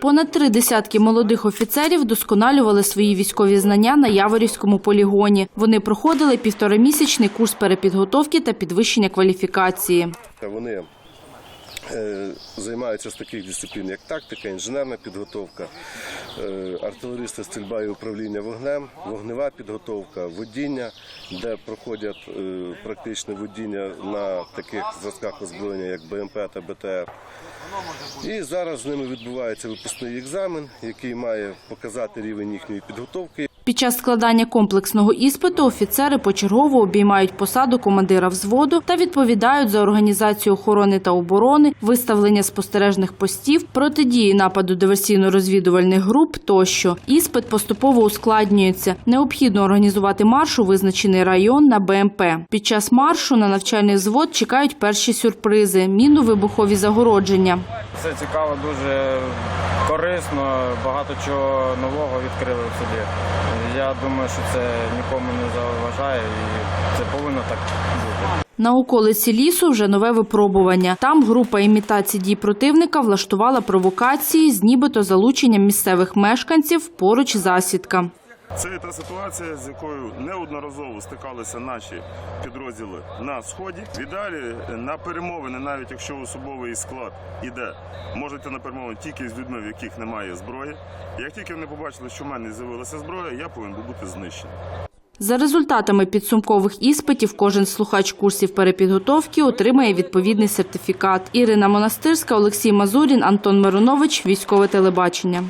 Понад три десятки молодих офіцерів вдосконалювали свої військові знання на Яворівському полігоні. Вони проходили півторамісячний курс перепідготовки та підвищення кваліфікації. Вони займаються з таких дисциплін, як тактика, інженерна підготовка, е, артилерійська стрільба і управління вогнем, вогнева підготовка, водіння, де проходять е, практичне водіння на таких зразках озброєння, як БМП та БТР. І зараз з ними відбувається випускний екзамен, який має показати рівень їхньої підготовки. Під час складання комплексного іспиту офіцери почергово обіймають посаду командира взводу та відповідають за організацію охорони та оборони, виставлення спостережних постів, протидії нападу диверсійно-розвідувальних груп тощо. Іспит поступово ускладнюється. Необхідно організувати марш у визначений район на БМП. Під час маршу на навчальний взвод чекають перші сюрпризи – мінно-вибухові загородження. Все цікаво, дуже корисно, багато чого нового відкрили в собі. Я думаю, що це нікому не заважає і це повинно так бути. На околиці лісу вже нове випробування. Там група імітації дій противника влаштувала провокації з нібито залученням місцевих мешканців поруч засідка. Це та ситуація, з якою неодноразово стикалися наші підрозділи на сході. В ідеалі на перемовини, навіть якщо особовий склад іде, можете на перемовини тільки з людьми, в яких немає зброї. Як тільки вони побачили, що в мене з'явилася зброя, я повинен був бути знищений. За результатами підсумкових іспитів кожен слухач курсів перепідготовки отримає відповідний сертифікат. Ірина Монастирська, Олексій Мазурін, Антон Миронович, Військове телебачення.